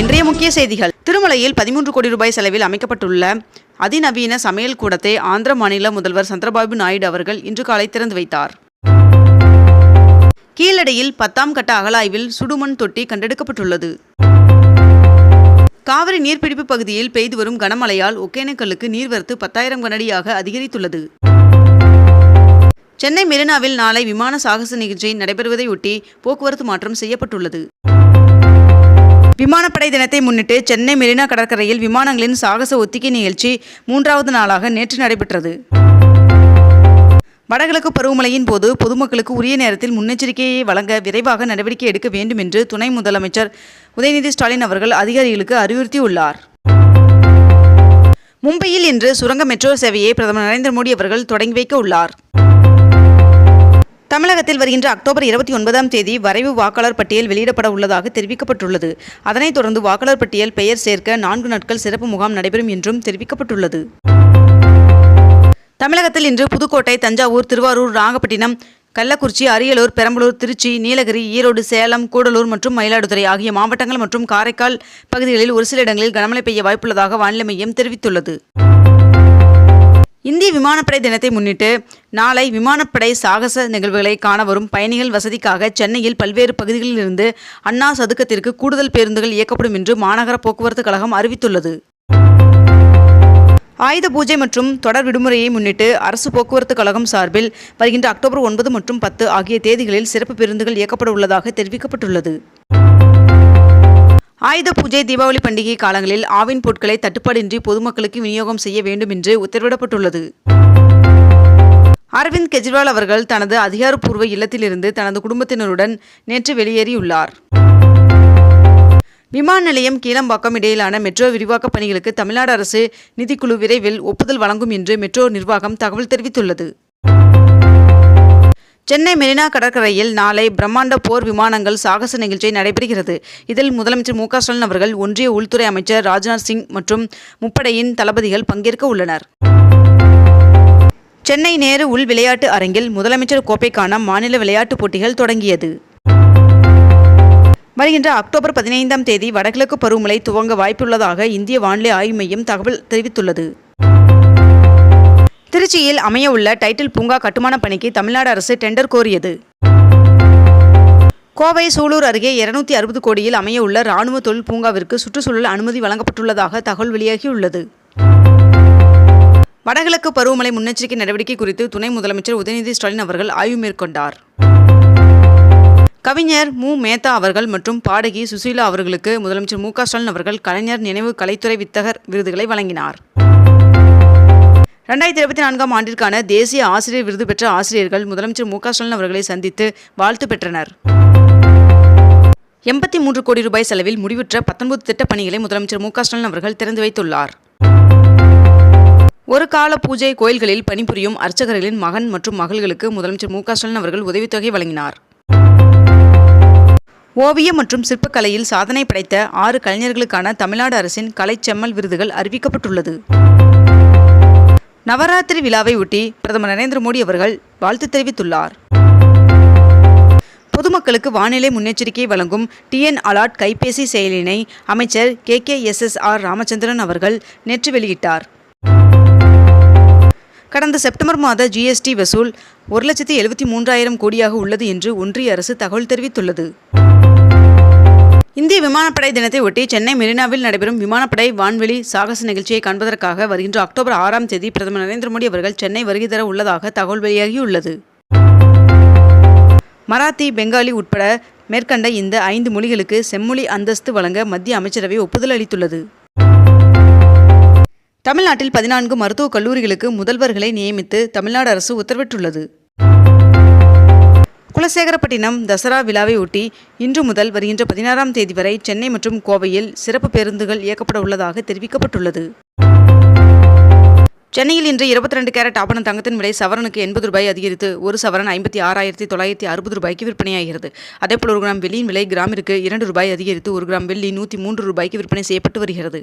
இன்றைய முக்கிய செய்திகள். திருமலையில் பதிமூன்று கோடி ரூபாய் செலவில் அமைக்கப்பட்டுள்ள அதிநவீன சமையல் கூடத்தை ஆந்திர மாநில முதல்வர் சந்திரபாபு நாயுடு அவர்கள் இன்று காலை திறந்து வைத்தார். கீழடியில் பத்தாம் கட்ட அகலாய்வில் சுடுமண் தொட்டி கண்டெடுக்கப்பட்டுள்ளது. காவிரி நீர்பிடிப்பு பகுதியில் பெய்து வரும் கனமழையால் ஒகேனக்கல்லுக்கு நீர்வரத்து பத்தாயிரம் கனடியாக அதிகரித்துள்ளது. சென்னை மெரினாவில் நாளை விமான சாகச நிகழ்ச்சி நடைபெறுவதையொட்டி போக்குவரத்து மாற்றம் செய்யப்பட்டுள்ளது. விமானப்படை தினத்தை முன்னிட்டு சென்னை மெரினா கடற்கரையில் விமானங்களின் சாகச ஒத்திகை நிகழ்ச்சி மூன்றாவது நாளாக நேற்று நடைபெற்றது. வடகிழக்கு பருவமழையின் போது பொதுமக்களுக்கு உரிய நேரத்தில் முன்னெச்சரிக்கையை வழங்க விரைவாக நடவடிக்கை எடுக்க வேண்டும் என்று துணை முதலமைச்சர் உதயநிதி ஸ்டாலின் அவர்கள் அதிகாரிகளுக்கு அறிவுறுத்தியுள்ளார். மும்பையில் இன்று சுரங்க மெட்ரோ சேவையை பிரதமர் நரேந்திர மோடி அவர்கள் தொடங்கி வைக்க உள்ளார். தமிழகத்தில் வருகின்ற அக்டோபர் இருபத்தி ஒன்பதாம் தேதி வரைவு வாக்காளர் பட்டியல் வெளியிடப்பட உள்ளதாக தெரிவிக்கப்பட்டுள்ளது. அதனைத் தொடர்ந்து வாக்காளர் பட்டியல் பெயர் சேர்க்க நான்கு நாட்கள் சிறப்பு முகாம் நடைபெறும் என்றும் தெரிவிக்கப்பட்டுள்ளது. தமிழகத்தில் இன்று புதுக்கோட்டை தஞ்சாவூர் திருவாரூர் நாகப்பட்டினம் கள்ளக்குறிச்சி அரியலூர் பெரம்பலூர் திருச்சி நீலகிரி ஈரோடு சேலம் கூடலூர் மற்றும் மயிலாடுதுறை ஆகிய மாவட்டங்கள் மற்றும் காரைக்கால் பகுதிகளில் ஒரு சில இடங்களில் கனமழை பெய்ய வாய்ப்புள்ளதாக வானிலை மையம் தெரிவித்துள்ளது. இந்திய விமானப்படை தினத்தை முன்னிட்டு நாளை விமானப்படை சாகச நிகழ்வுகளை காண வரும் பயணிகள் வசதிக்காக சென்னையில் பல்வேறு பகுதிகளிலிருந்து அண்ணா சதுக்கத்திற்கு கூடுதல் பேருந்துகள் இயக்கப்படும் என்று மாநகர போக்குவரத்து கழகம் அறிவித்துள்ளது. ஆயுத பூஜை மற்றும் தொடர் விடுமுறையை முன்னிட்டு அரசு போக்குவரத்து கழகம் சார்பில் வருகின்ற அக்டோபர் ஒன்பது மற்றும் பத்து ஆகிய தேதிகளில் சிறப்பு பேருந்துகள் இயக்கப்பட உள்ளதாக தெரிவிக்கப்பட்டுள்ளது. ஆயுத பூஜை தீபாவளி பண்டிகை காலங்களில் ஆவின் பொருட்களை தட்டுப்பாடின்றி பொதுமக்களுக்கு விநியோகம் செய்ய வேண்டும் என்று உத்தரவிடப்பட்டுள்ளது. அரவிந்த் கெஜ்ரிவால் அவர்கள் தனது அதிகாரப்பூர்வ இல்லத்திலிருந்து தனது குடும்பத்தினருடன் நேற்று வெளியேறியுள்ளார். விமான நிலையம் கீழம்பாக்கம் இடையிலான மெட்ரோ விரிவாக்க பணிகளுக்கு தமிழ்நாடு அரசு நிதிக்குழு விரைவில் ஒப்புதல் வழங்கும் என்று மெட்ரோ நிர்வாகம் தகவல் தெரிவித்துள்ளது. சென்னை மெரினா கடற்கரையில் நாளை பிரம்மாண்ட போர் விமானங்கள் சாகச நிகழ்ச்சி நடைபெறுகிறது. இதில் முதலமைச்சர் மு ஸ்டாலின் அவர்கள் ஒன்றிய உள்துறை அமைச்சர் ராஜ்நாத் சிங் மற்றும் முப்படையின் தளபதிகள் பங்கேற்க உள்ளனர். சென்னை நேரு உள் விளையாட்டு அரங்கில் முதலமைச்சர் கோப்பைக்கான மாநில விளையாட்டுப் போட்டிகள் தொடங்கியது. வருகின்ற அக்டோபர் பதினைந்தாம் தேதி வடகிழக்கு பருவமழை துவங்க வாய்ப்புள்ளதாக இந்திய வானிலை ஆய்வு மையம் தகவல் தெரிவித்துள்ளது. திருச்சியில் அமையவுள்ள டைட்டில் பூங்கா கட்டுமான பணிக்கு தமிழ்நாடு அரசு டெண்டர் கோரியது. கோவை சூலூர் அருகே இருநூத்தி அறுபது கோடியில் அமையவுள்ள ராணுவ தொழில் பூங்காவிற்கு சுற்றுச்சூழல் அனுமதி வழங்கப்பட்டுள்ளதாக தகவல் வெளியாகியுள்ளது. வடகிழக்கு பருவமழை முன்னெச்சரிக்கை நடவடிக்கை குறித்து துணை முதலமைச்சர் உதயநிதி ஸ்டாலின் அவர்கள் ஆய்வு மேற்கொண்டார். கவிஞர் மு. மேத்தா அவர்கள் மற்றும் பாடகி சுசீலா அவர்களுக்கு முதலமைச்சர் மு. ஸ்டாலின் அவர்கள் கலைஞர் நினைவு கலைத்துறை வித்தகர் விருதுகளை வழங்கினார். ரெண்டாயிரத்தி இருபத்தி நான்காம் ஆண்டிற்கான தேசிய ஆசிரியர் விருது பெற்ற ஆசிரியர்கள் முதலமைச்சர் மு ஸ்டாலின் அவர்களை சந்தித்து வாழ்த்து பெற்றனர். எண்பத்தி மூன்று கோடி ரூபாய் செலவில் முடிவுற்ற பத்தொன்பது திட்டப் பணிகளை முதலமைச்சர் மு ஸ்டாலின் அவர்கள் திறந்து வைத்துள்ளார். ஒரு கால பூஜை கோயில்களில் பணிபுரியும் அர்ச்சகர்களின் மகன் மற்றும் மகள்களுக்கு முதலமைச்சர் மு ஸ்டாலின் அவர்கள் உதவித்தொகை வழங்கினார். ஓவியம் மற்றும் சிற்பக்கலையில் சாதனை படைத்த ஆறு கலைஞர்களுக்கான தமிழ்நாடு அரசின் கலைச்செம்மல் விருதுகள் அறிவிக்கப்பட்டுள்ளது. நவராத்திரி விழாவை ஒட்டி பிரதமர் நரேந்திர மோடி அவர்கள் வாழ்த்து தெரிவித்துள்ளார். பொதுமக்களுக்கு வானிலை முன்னெச்சரிக்கை வழங்கும் டிஎன் அலாட் கைபேசி செயலினை அமைச்சர் K K S S R Ramachandran அவர்கள் நேற்று வெளியிட்டார். கடந்த செப்டம்பர் மாத ஜிஎஸ்டி வசூல் ஒரு லட்சத்தி எழுபத்தி மூன்றாயிரம் கோடியாக உள்ளது என்று ஒன்றிய அரசு தகவல் தெரிவித்துள்ளது. இந்திய விமானப்படை தினத்தை ஒட்டி சென்னை மெரினாவில் நடைபெறும் விமானப்படை வான்வெளி சாகச நிகழ்ச்சியை காண்பதற்காக வருகின்ற அக்டோபர் ஆறாம் தேதி பிரதமர் நரேந்திர மோடி அவர்கள் சென்னை வருகை தர உள்ளதாக தகவல் வெளியாகியுள்ளது. மராத்தி பெங்காலி உட்பட மேற்கண்ட இந்த ஐந்து மொழிகளுக்கு செம்மொழி அந்தஸ்து வழங்க மத்திய அமைச்சரவை ஒப்புதல் அளித்துள்ளது. தமிழ்நாட்டில் பதினான்கு மருத்துவக் கல்லூரிகளுக்கு முதல்வர்களை நியமித்து தமிழ்நாடு அரசு உத்தரவிட்டுள்ளது. குலசேகரப்பட்டினம் தசரா விழாவை ஒட்டி இன்று முதல் வருகின்ற பதினாறாம் தேதி வரை சென்னை மற்றும் கோவையில் சிறப்பு பேருந்துகள் இயக்கப்பட உள்ளதாக தெரிவிக்கப்பட்டுள்ளது. சென்னையில் இன்று இருபத்தி ரெண்டு கேரட் ஆபண தங்கத்தின் விலை சவரனுக்கு எண்பது ரூபாய் அதிகரித்து ஒரு சவரன் ஐம்பத்தி ஆறாயிரத்தி தொள்ளாயிரத்தி அறுபது ரூபாய்க்கு விற்பனையாகிறது. அதேபோல் ஒரு கிராம் வெள்ளியின் விலை கிராமிற்கு இரண்டு ரூபாய் அதிகரித்து ஒரு கிராம் வெள்ளி நூற்றி மூன்று ரூபாய்க்கு விற்பனை செய்யப்பட்டு வருகிறது.